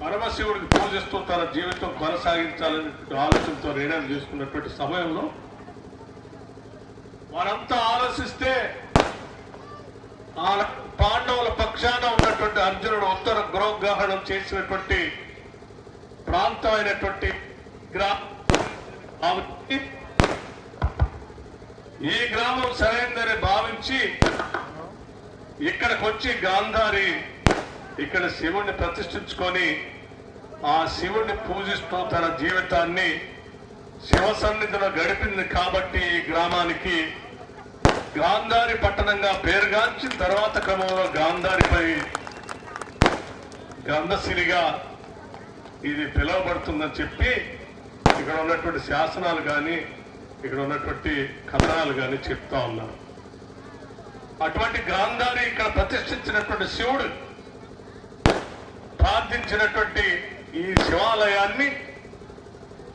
పరమశివుడికి పూజిస్తూ తన జీవితం కొనసాగించాలని ఆలోచనతో నిర్ణయం చేసుకున్నటువంటి సమయంలో వారంతా ఆలోచిస్తే ఆ పాండవుల పక్షాన ఉన్నటువంటి అర్జునుడు ఉత్తర గృహగ్రహణం చేసినటువంటి ప్రాంతం అయినటువంటి గ్రామం ఈ గ్రామం సరైనదని భావించి ఇక్కడికి వచ్చి గాంధారి ఇక్కడ శివుణ్ణి ప్రతిష్ఠించుకొని ఆ శివుణ్ణి పూజిస్తూ తన జీవితాన్ని శివ సన్నిధిలో గడిపింది కాబట్టి ఈ గ్రామానికి గాంధారి పట్టణంగా పేరుగాంచి తర్వాత క్రమంలో గాంధారిపై గంధసిరిగా ఇది పిలువబడుతుందని చెప్పి ఇక్కడ ఉన్నటువంటి శాసనాలు కానీ ఇక్కడ ఉన్నటువంటి కథనాలు కానీ చెప్తా ఉన్నారు. అటువంటి గాంధారి ఇక్కడ ప్రతిష్ఠించినటువంటి శివుడు ప్రార్థించినటువంటి ఈ శివాలయాన్ని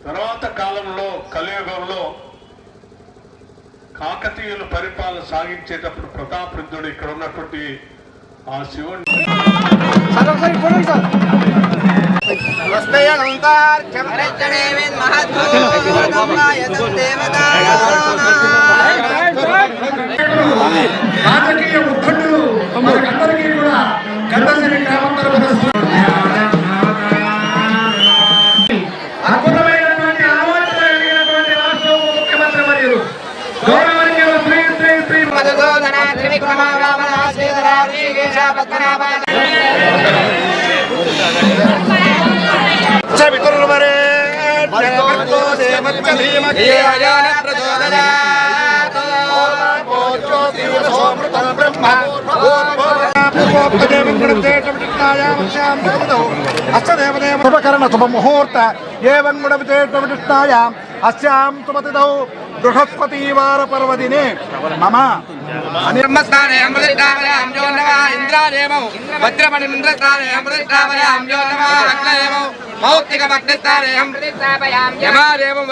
తర్వాత కాలంలో కలియుగంలో కాకతీయులు పరిపాలన సాగించేటప్పుడు ప్రతాపరుద్రుడు ఇక్కడ ఉన్నటువంటి ఆ శివుడిని రాజకీయ మధుసూదన త్రివిక్రమ వామన శ్రీధర శ్రీకేశ పద్మనాభ శుభకరణ శుభముహూర్త ఏవం గుణ విశేషవిశిష్టాయాం అస్యాం సుమతిదౌ బృహస్పతివార పర్వదినే మమ అని బ్రహ్మస్థానే అమృతావయాం జ్యోన్నవ ఇంద్రాదేవం భద్రమణి ఇంద్రస్థానే అమృతావయాం జ్యోన్నవ అగ్నయేవం మౌక్తిక భక్తిస్థానే అమృతావయాం యమాదేవం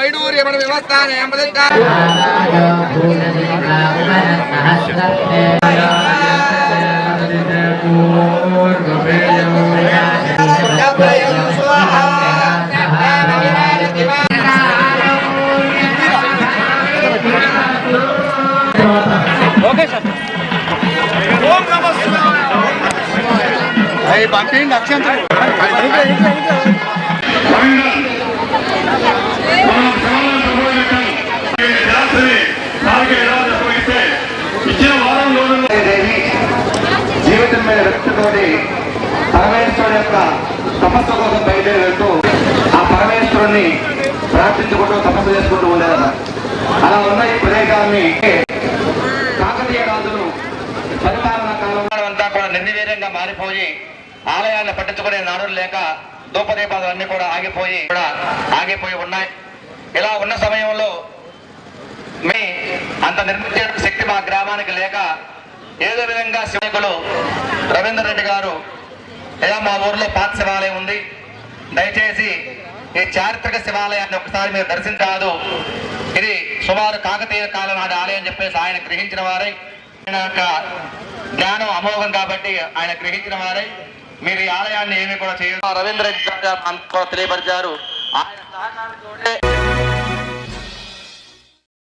వైడూర్యమణి వివస్థానే అమృతా దేవి జీవితం మీద వ్యక్తితోటి పరమేశ్వరుడు యొక్క తపస్సు కోసం బయలుదేరి వెళ్తూ ఆ పరమేశ్వరుణ్ణి ప్రార్థించుకుంటూ తపస్సు చేసుకుంటూ ఉండేదట అలా ఉన్న ఈ ప్రదేశాన్ని కాకతీయ రాజులు పరిపాలన కాలం అంతా కూడా జారిపోయి ఆలయాన్ని పట్టించుకునే నాడులు లేక ధూపదీపాలు అన్ని కూడా ఆగిపోయి కూడా ఆగిపోయి ఉన్నాయి. ఇలా ఉన్న సమయంలో మీ అంత నిర్మించే శక్తి మా గ్రామానికి లేక ఏదో విధంగా శివకులు రవీంద్ర రెడ్డి గారు ఇలా మా ఊర్లో పాత శివాలయం ఉంది. దయచేసి ఈ చారిత్రక శివాలయాన్ని ఒకసారి మీరు దర్శించరాదు. ఇది సుమారు కాకతీయ కాలం నాటి ఆలయం చెప్పేసి ఆయన గ్రహించిన వారై యొక్క జ్ఞానం అమోఘం కాబట్టి ఆయన గ్రహించిన వారై మీరు ఈ ఆలయాన్ని ఏమీ కూడా చేయాలి రవీంద్ర రెడ్డి గారు తెలియపరిచారు. ఆయన సహకారంతో